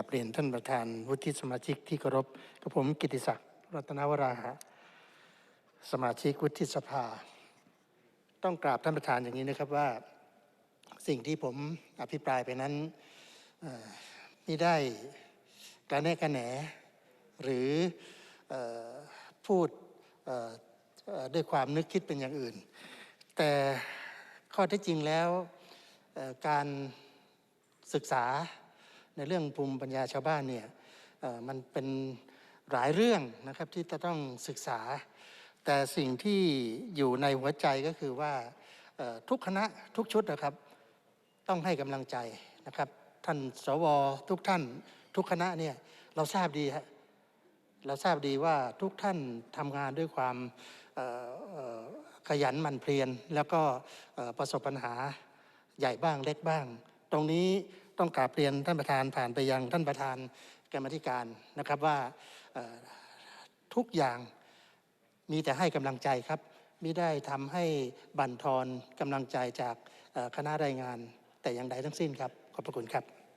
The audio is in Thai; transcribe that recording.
กับเรียนท่านประธานวุฒิสมาชิกที่เคารพกับผมกิติศักดิ์รัตนวราหะสมาชิกวุฒิสภา ต้องกราบท่านประธานอย่างนี้นะครับว่าสิ่งที่ผมอภิปรายไปนั้นไม่ได้กระแนะกระแหนหรืออพูดด้วยความนึกคิดเป็นอย่างอื่น แต่ข้อท็จจริงแล้วการศึกษา ในเรื่องภูมิปัญญาชาวบ้านเนี่ยมันเป็นหลายเรื่องนะครับที่จะต้องศึกษา แต่สิ่งที่อยู่ในหัวใจก็คือว่าทุกคณะทุกชุดนะครับ ต้องให้กำลังใจนะครับ ท่านสวทุกท่าน ทุกคณะเนี่ยเราทราบดีฮะเราทราบดีว่าทุกท่านทำงานด้วยความขยันหมั่นเพียรแล้วก็ประสบปัญหาใหญ่บ้างเล็กบ้าง ตรงนี้ ต้องกราบเรียนท่านประธานผ่านไปยังท่านประธานกรรมธิการนะครับว่าทุกอย่างมีแต่ให้กำลังใจครับมิได้ทำให้บั่นทอนกำลังใจจากคณะรายงานแต่อย่างใดทั้งสิ้นครับ ขอบพระคุณครับ